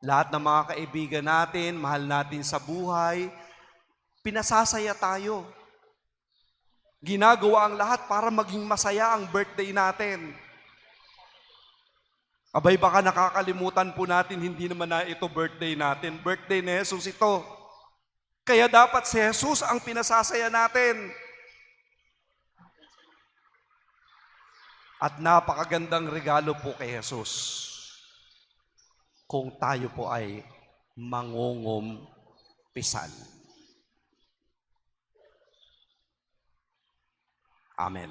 Lahat ng mga kaibigan natin, mahal natin sa buhay, pinasasaya tayo. Ginagawa ang lahat para maging masaya ang birthday natin. Abay baka nakakalimutan po natin, hindi naman na ito birthday natin. Birthday ni Jesus ito. Kaya dapat si Jesus ang pinasasaya natin. At napakagandang regalo po kay Jesus kung tayo po ay mangungumpisan. Amen.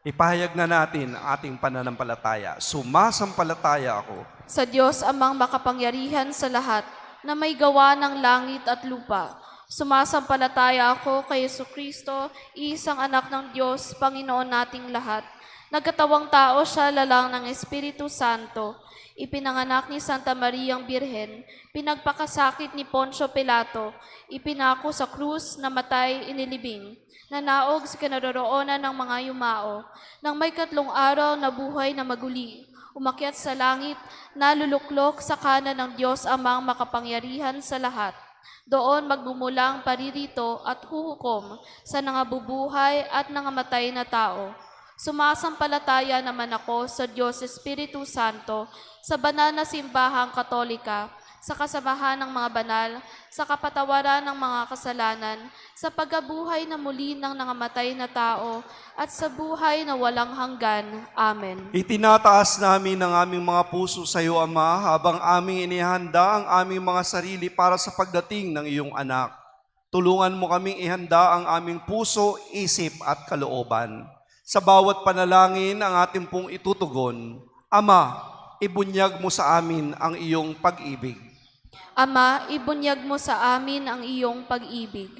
Ipahayag na natin ang ating pananampalataya. Sumasampalataya ako Sa Diyos amang makapangyarihan sa lahat, na may gawa ng langit at lupa. Sumasampalataya ako kay Yesu Kristo, isang anak ng Diyos, Panginoon nating lahat. Nagkatawang tao siya lalang ng Espiritu Santo. Ipinanganak ni Santa Mariang Birhen, pinagpakasakit ni Poncio Pilato, ipinako sa krus, namatay, inilibing, nanaog sa kinaroroonan ng mga yumao, nang may katlong araw na buhay na maguli, umakyat sa langit, naluluklok sa kanan ng Diyos amang makapangyarihan sa lahat. Doon magmumulang paririto at huhukom sa nangabubuhay at nangamatay na tao. Sumasampalataya naman ako sa Diyos Espiritu Santo, sa banal na simbahang katolika, sa kasamahan ng mga banal, sa kapatawaran ng mga kasalanan, sa pagkabuhay na muli ng nangamatay na tao, at sa buhay na walang hanggan. Amen. Itinataas namin ang aming mga puso sa iyo, Ama, habang aming inihanda ang aming mga sarili para sa pagdating ng iyong anak. Tulungan mo kaming ihanda ang aming puso, isip at kalooban. Sa bawat panalangin ang ating pong itutugon, Ama, ibunyag mo sa amin ang iyong pag-ibig. Ama, ibunyag mo sa amin ang iyong pag-ibig.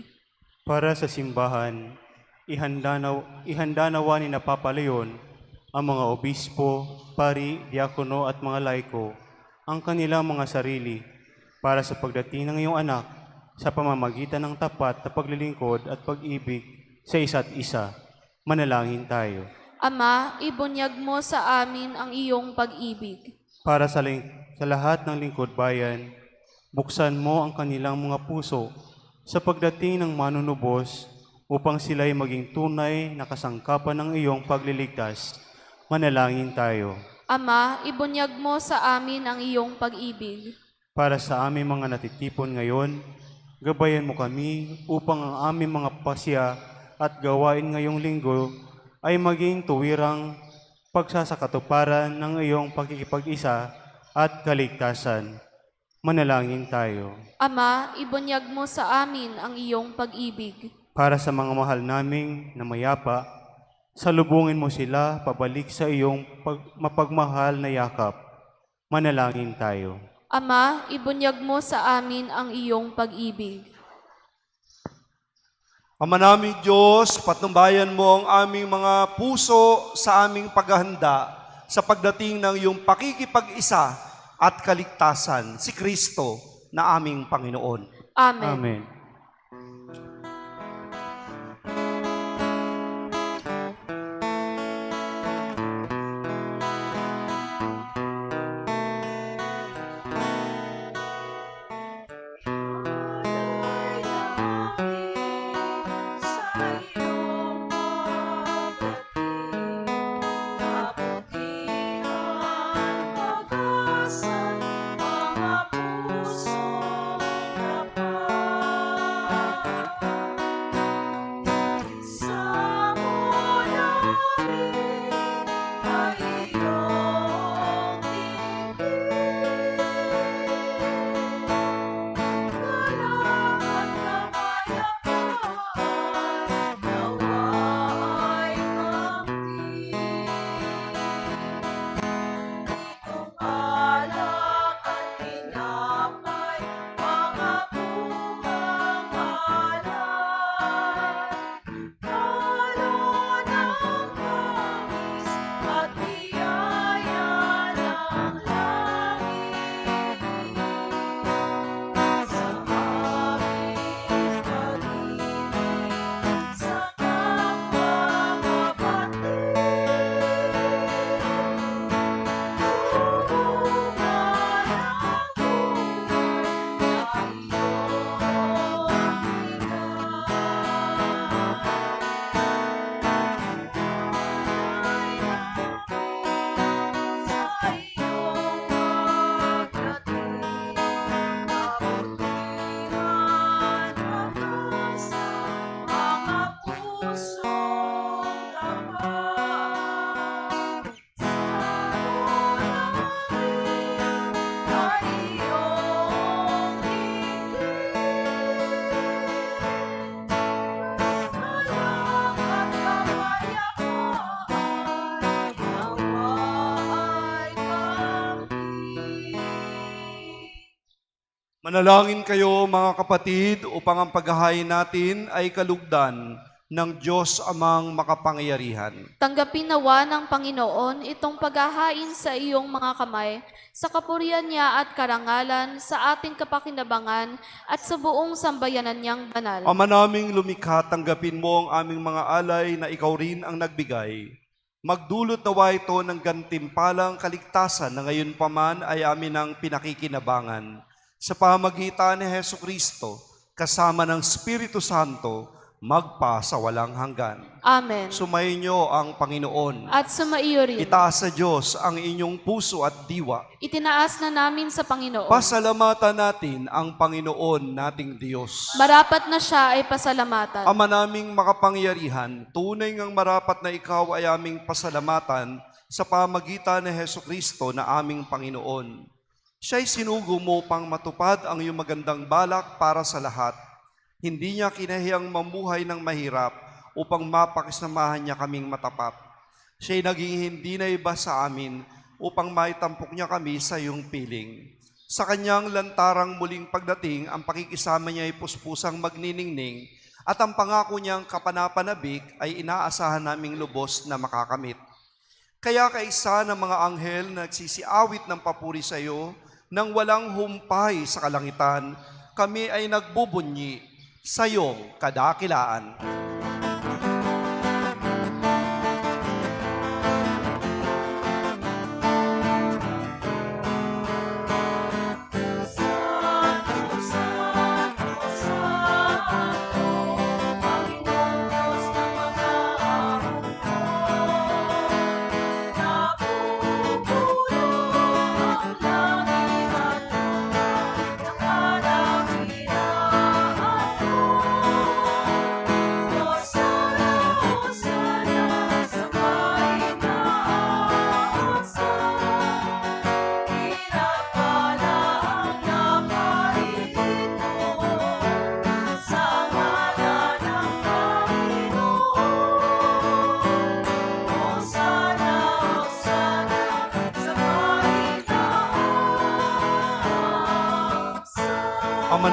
Para sa simbahan, ihanda, na, ihanda nawa ni Napapalayon ang mga obispo, pari, diakono at mga laiko ang kanilang mga sarili para sa pagdating ng iyong anak sa pamamagitan ng tapat na paglilingkod at pag-ibig sa isa't isa. Manalangin tayo. Ama, ibunyag mo sa amin ang iyong pag-ibig. Para sa, sa lahat ng lingkod bayan, buksan mo ang kanilang mga puso sa pagdating ng manunubos upang sila'y maging tunay na kasangkapan ng iyong pagliligtas. Manalangin tayo. Ama, ibunyag mo sa amin ang iyong pag-ibig. Para sa aming mga natitipon ngayon, gabayan mo kami upang ang aming mga pasya at gawain ngayong linggo ay maging tuwirang pagsasakatuparan ng iyong pagkikipag-isa at kaligtasan. Manalangin tayo. Ama, ibunyag mo sa amin ang iyong pag-ibig. Para sa mga mahal naming na mayapa, salubungin mo sila pabalik sa iyong pag- mapagmahal na yakap. Manalangin tayo. Ama, ibunyag mo sa amin ang iyong pag-ibig. Ama namin Diyos, patnubayan mo ang aming mga puso sa aming paghahanda sa pagdating ng iyong pakikipag-isa at kaligtasan, si Kristo na aming Panginoon. Amen. Amen. Manalangin kayo mga kapatid upang ang paghahain natin ay kalugdan ng Diyos amang makapangyarihan. Tanggapin nawa ng Panginoon itong paghahain sa iyong mga kamay, sa kapurihan niya at karangalan, sa ating kapakinabangan, at sa buong sambayanan niyang banal. Ama naming lumikha, tanggapin mo ang aming mga alay na ikaw rin ang nagbigay. Magdulot nawa ito ng gantimpalang kaligtasan na ngayon pa man ay amin ang pinakikinabangan. Sa pamagitan ni Heso Kristo, kasama ng Espiritu Santo, magpa sa walang hanggan. Amen. Sumayin ang Panginoon. At sumaiyo rin. Itaas sa Diyos ang inyong puso at diwa. Itinaas na namin sa Panginoon. Pasalamatan natin ang Panginoon nating Diyos. Marapat na siya ay pasalamatan. Ama naming makapangyarihan, tunay ngang marapat na ikaw ay aming pasalamatan sa pamagitan ni Heso Kristo na aming Panginoon. Siya'y sinugo mo pang matupad ang iyong magandang balak para sa lahat. Hindi niya kinahiyang mamuhay ng mahirap upang mapakisamahan niya kaming matapat. Siya'y naging hindi na iba sa amin upang maitampok niya kami sa iyong piling. Sa kanyang lantarang muling pagdating, ang pakikisama niya ay puspusang magniningning at ang pangako niyang kapanapanabik ay inaasahan naming lubos na makakamit. Kaya kaisa ng mga anghel na nagsisiawit ng papuri sa iyo, nang walang humpay sa kalangitan, kami ay nagbubunyi sa iyong kadakilaan.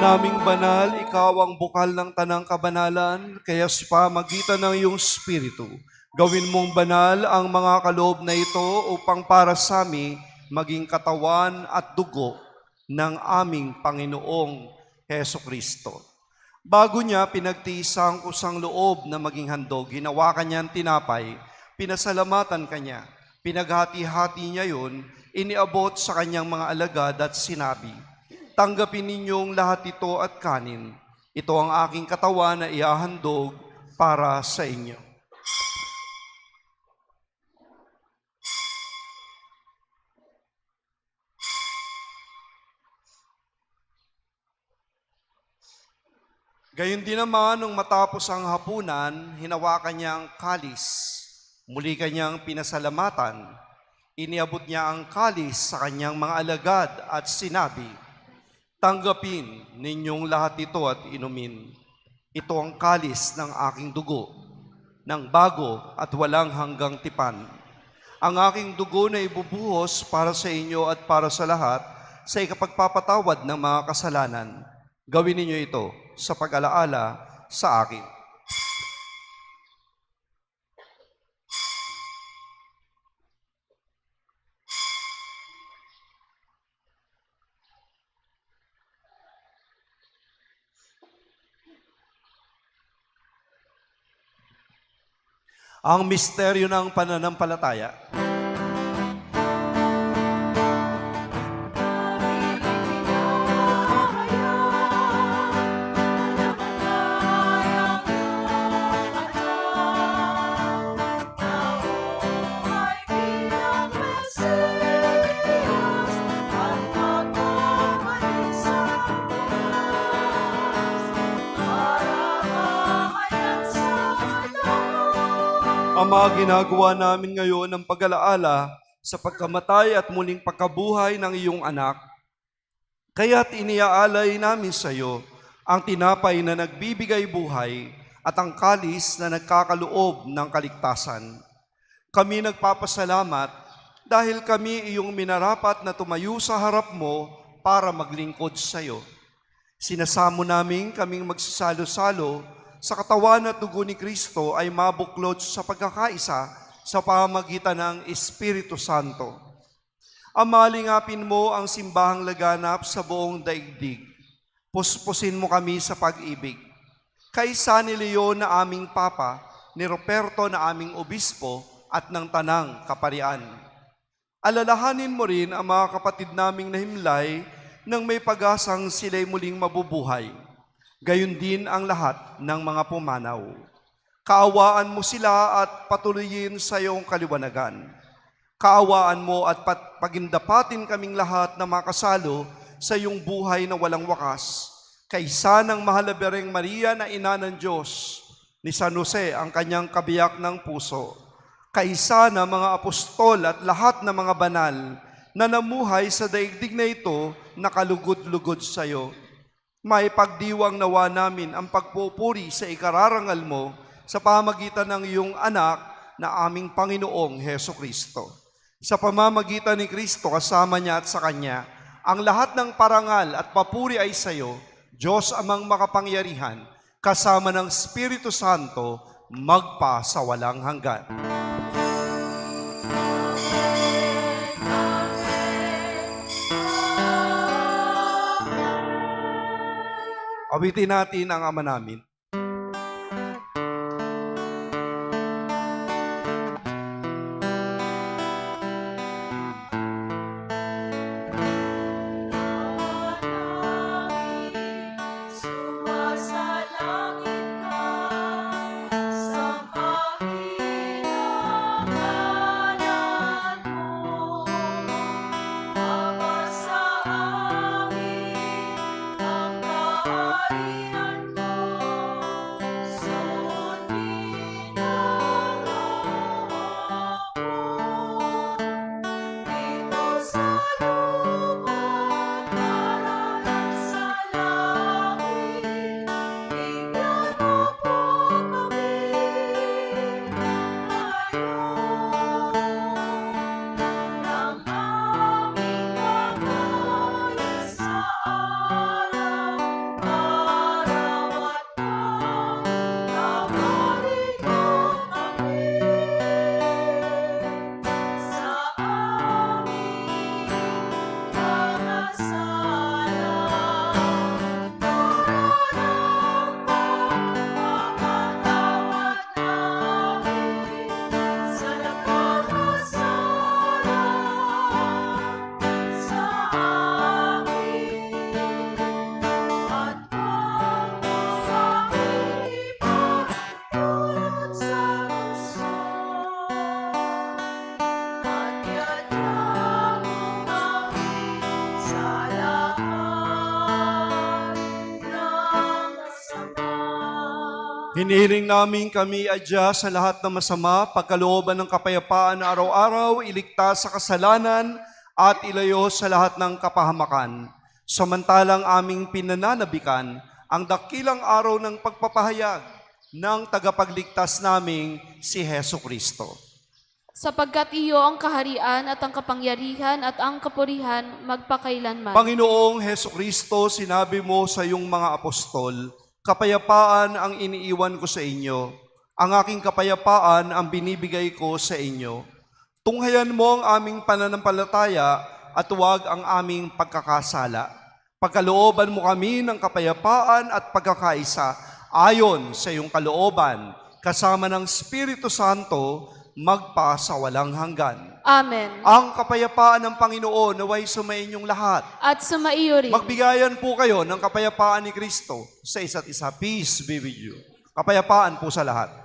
Naming banal, ikaw ang bukal ng tanang kabanalan, kaya sa pamagitan ng iyong Espiritu, gawin mong banal ang mga kaloob na ito upang para sa amin maging katawan at dugo ng aming Panginoong Heso Kristo. Bago niya pinagtiisang kusang loob na maging handog, ginawa kanya ang tinapay, pinasalamatan kanya, pinaghati-hati niya yun, iniabot sa kanyang mga alagad at sinabi, Tanggapin ninyong lahat ito at kanin. Ito ang aking katawan na iahandog para sa inyo. Gayon din naman, nung matapos ang hapunan, hinawakan niya ang kalis. Muli kanyang pinasalamatan. Iniabot niya ang kalis sa kanyang mga alagad at sinabi, Tanggapin ninyong lahat ito at inumin. Ito ang kalis ng aking dugo, ng bago at walang hanggang tipan. Ang aking dugo na ibubuhos para sa inyo at para sa lahat sa ikapagpapatawad ng mga kasalanan. Gawin ninyo ito sa pag-alaala sa akin. Ang misteryo ng pananampalataya. Ginagawa namin ngayon ang pag-alaala sa pagkamatay at muling pagkabuhay ng iyong anak. Kaya't iniaalay namin sa iyo ang tinapay na nagbibigay buhay at ang kalis na nagkakaloob ng kaligtasan. Kami nagpapasalamat dahil kami iyong minarapat na tumayo sa harap mo para maglingkod sa iyo. Sinasamo namin kaming magsasalo-salo sa katawan at dugo ni Kristo ay mabuklod sa pagkakaisa sa pamagitan ng Espiritu Santo. Amalingapin mo ang simbahang laganap sa buong daigdig. Puspusin mo kami sa pag-ibig. Kaysa ni Leon na aming Papa, ni Roberto na aming Obispo, at ng Tanang Kaparian. Alalahanin mo rin ang mga kapatid naming nahimlay nang may pag-asang sila'y muling mabubuhay. Gayon din ang lahat ng mga pumanaw. Kaawaan mo sila at patuloyin sa iyong kaliwanagan. Kaawaan mo at pat- pagindapatin kaming lahat na makasalo sa iyong buhay na walang wakas. Kaysa ng mahalabereng Maria na ina ng Diyos, ni San Jose ang kanyang kabiyak ng puso. Kaysa ng mga apostol at lahat ng mga banal na namuhay sa daigdig na ito nakalugod-lugod sa iyo. May pagdiwang nawa namin ang pagpupuri sa ikararangal mo sa pamagitan ng iyong anak na aming Panginoong Heso Kristo. Sa pamamagitan ni Kristo kasama niya at sa Kanya, ang lahat ng parangal at papuri ay sa iyo, Diyos amang makapangyarihan, kasama ng Espiritu Santo, magpa sa walang hanggan. Awitin natin ang Ama namin. Hinihiling namin kami adya sa lahat ng masama, pagkalooban ng kapayapaan na araw-araw, iligtas sa kasalanan at ilayo sa lahat ng kapahamakan. Samantalang aming pinananabikan ang dakilang araw ng pagpapahayag ng tagapagligtas naming si Heso Kristo. Sapagkat iyo ang kaharian at ang kapangyarihan at ang kapurihan magpakailanman. Panginoong Heso Kristo, sinabi mo sa iyong mga apostol, kapayapaan ang iniiwan ko sa inyo. Ang aking kapayapaan ang binibigay ko sa inyo. Tunghayan mo ang aming pananampalataya at huwag ang aming pagkakasala. Pagkalooban mo kami ng kapayapaan at pagkakaisa ayon sa iyong kalooban, kasama ng Espiritu Santo, magpa sa walang hanggan. Amen. Ang kapayapaan ng Panginoon naway sumainyong lahat. At sumaiyo rin. Magbigayan po kayo ng kapayapaan ni Kristo sa isa't isa. Peace be with you. Kapayapaan po sa lahat.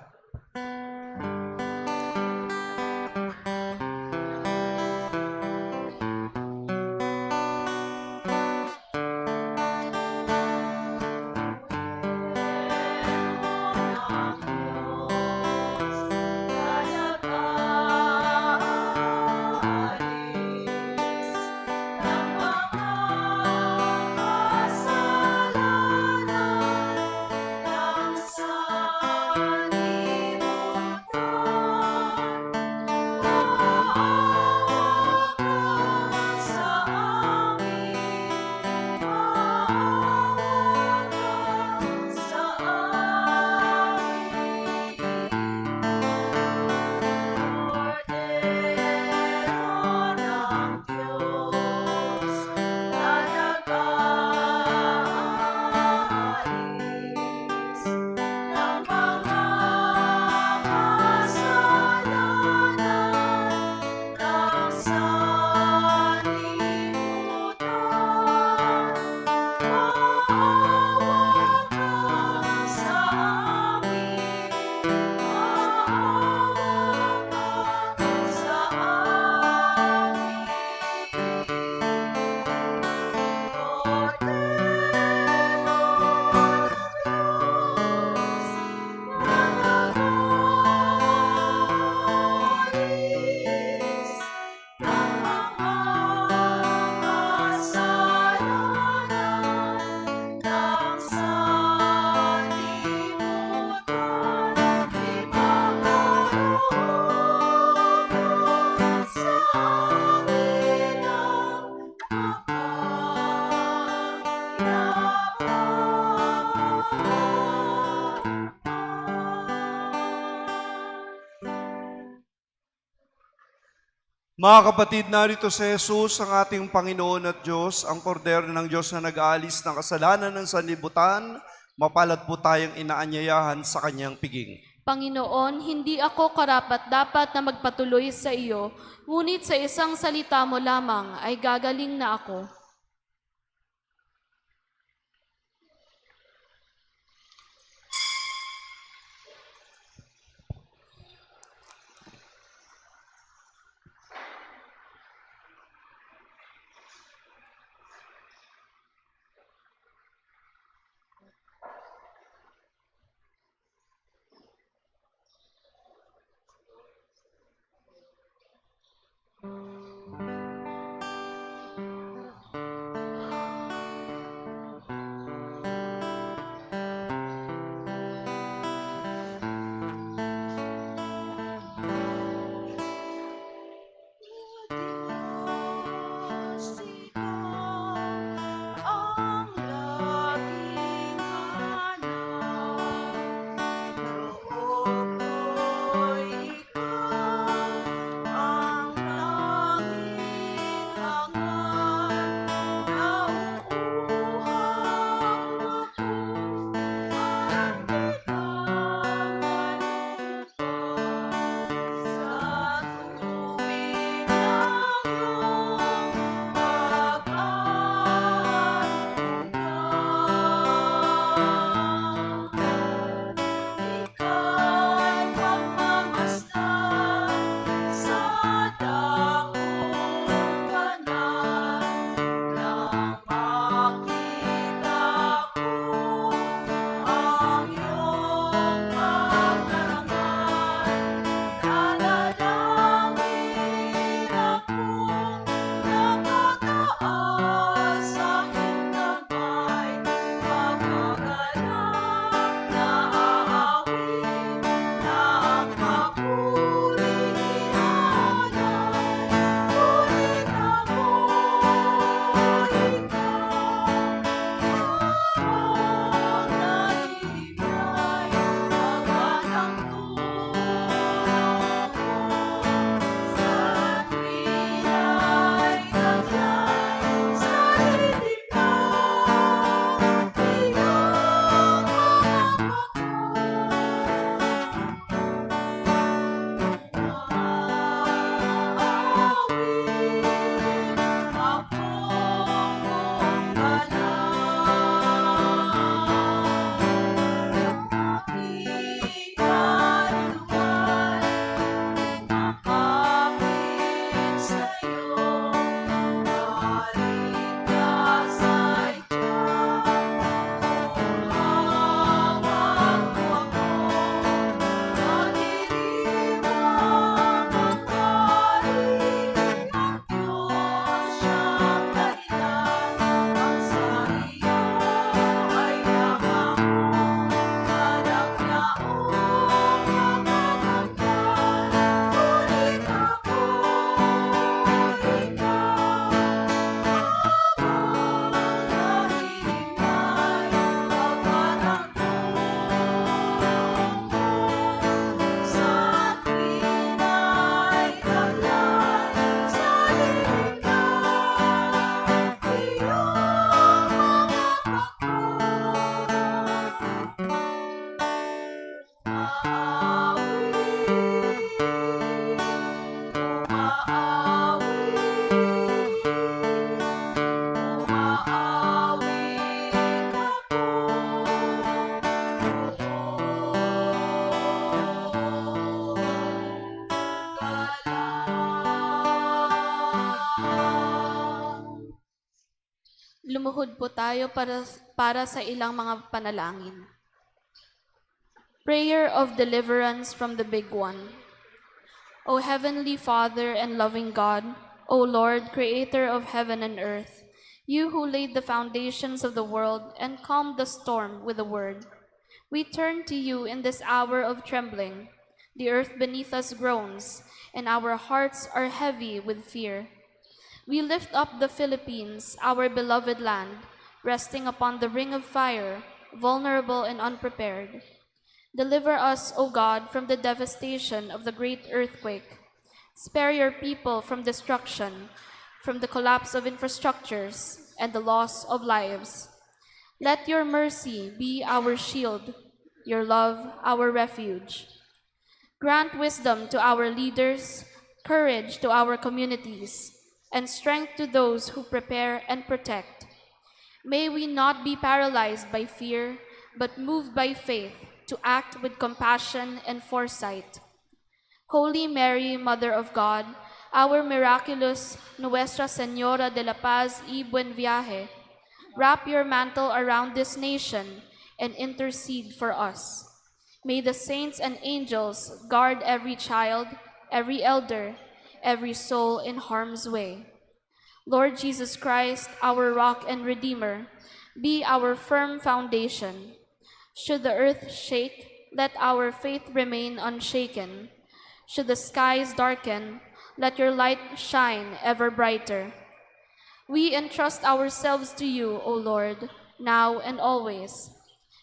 Mga kapatid, narito si Jesus, ang ating Panginoon at Diyos, ang kordero ng Diyos na nag-aalis ng kasalanan ng sanlibutan. Mapalad po tayong inaanyayahan sa kanyang piging. Panginoon, hindi ako karapat dapat na magpatuloy sa iyo, ngunit sa isang salita mo lamang ay gagaling na ako. Tayo para, para sa ilang mga panalangin. Prayer of Deliverance from the Big One. O Heavenly Father and loving God, O Lord, Creator of heaven and earth, you who laid the foundations of the world and calmed the storm with a word, we turn to you in this hour of trembling. The earth beneath us groans, and our hearts are heavy with fear. We lift up the Philippines, our beloved land, resting upon the ring of fire, vulnerable and unprepared. Deliver us, O God, from the devastation of the great earthquake. Spare your people from destruction, from the collapse of infrastructures and the loss of lives. Let your mercy be our shield, your love our refuge. Grant wisdom to our leaders, courage to our communities, and strength to those who prepare and protect. May we not be paralyzed by fear, but moved by faith to act with compassion and foresight. Holy Mary, Mother of God, our miraculous Nuestra Señora de la Paz y Buen Viaje, wrap your mantle around this nation and intercede for us. May the saints and angels guard every child, every elder, every soul in harm's way. Lord Jesus Christ, our rock and redeemer, be our firm foundation. Should the earth shake, let our faith remain unshaken. Should the skies darken, let your light shine ever brighter. We entrust ourselves to you, O Lord, now and always.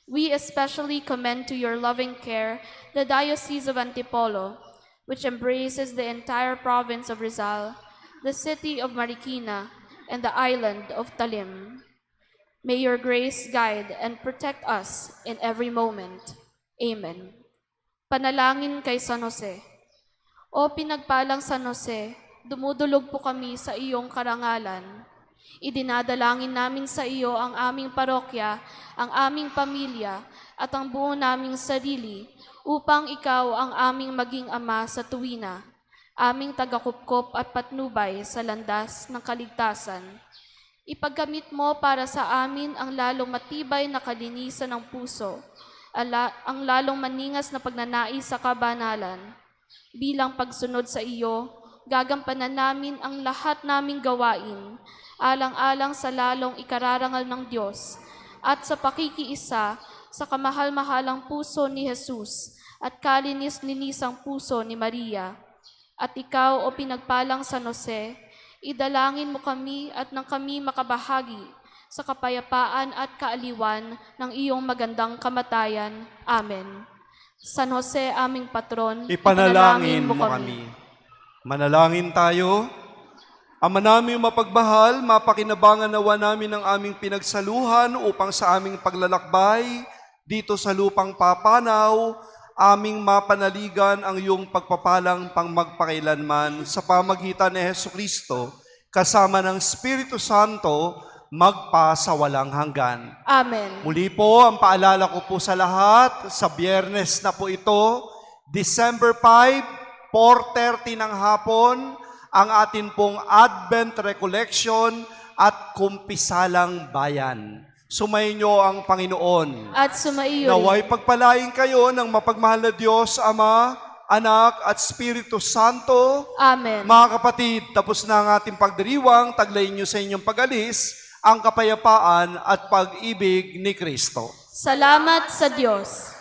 We especially commend to your loving care the Diocese of Antipolo, which embraces the entire province of Rizal, the city of Marikina, and the island of Talim. May your grace guide and protect us in every moment. Amen. Panalangin kay San Jose. O pinagpalang San Jose, dumudulog po kami sa iyong karangalan. Idinadalangin namin sa iyo ang aming parokya, ang aming pamilya, at ang buo naming sarili upang ikaw ang aming maging ama sa tuwina, aming tagakupkop at patnubay sa landas ng kaligtasan. Ipaggamit mo para sa amin ang lalong matibay na kalinisan ng puso, ala, ang lalong maningas na pagnanais sa kabanalan. Bilang pagsunod sa iyo, gagampanan namin ang lahat naming gawain, alang-alang sa lalong ikararangal ng Diyos, at sa pakikiisa sa kamahal-mahalang puso ni Jesus at kalinis-linisang puso ni Maria. At ikaw, o pinagpalang San Jose, idalangin mo kami at nang kami makabahagi sa kapayapaan at kaaliwan ng iyong magandang kamatayan. Amen. San Jose, aming patron, Ipanalangin mo kami. Manalangin tayo. Ama namin mapagmahal, mapakinabangan nawa namin ang aming pinagsaluhan upang sa aming paglalakbay dito sa lupang papanaw, aming mapanaligan ang iyong pagpapalang pang magpakailanman sa pamagitan ni Heso Kristo, kasama ng Espiritu Santo, magpa sa walang hanggan. Amen. Muli po, ang paalala ko po sa lahat, sa biyernes na po ito, December 5, 4.30 ng hapon, ang atin pong Advent Recollection at Kumpisalang Bayan. Sumayin niyo ang Panginoon. At sumaiyo. Naway pagpalain kayo ng mapagmahal na Diyos, Ama, Anak at Espiritu Santo. Amen. Mga kapatid, tapos na ang ating pagdiriwang, taglayin niyo sa inyong pag-alis ang kapayapaan at pag-ibig ni Kristo. Salamat sa Diyos.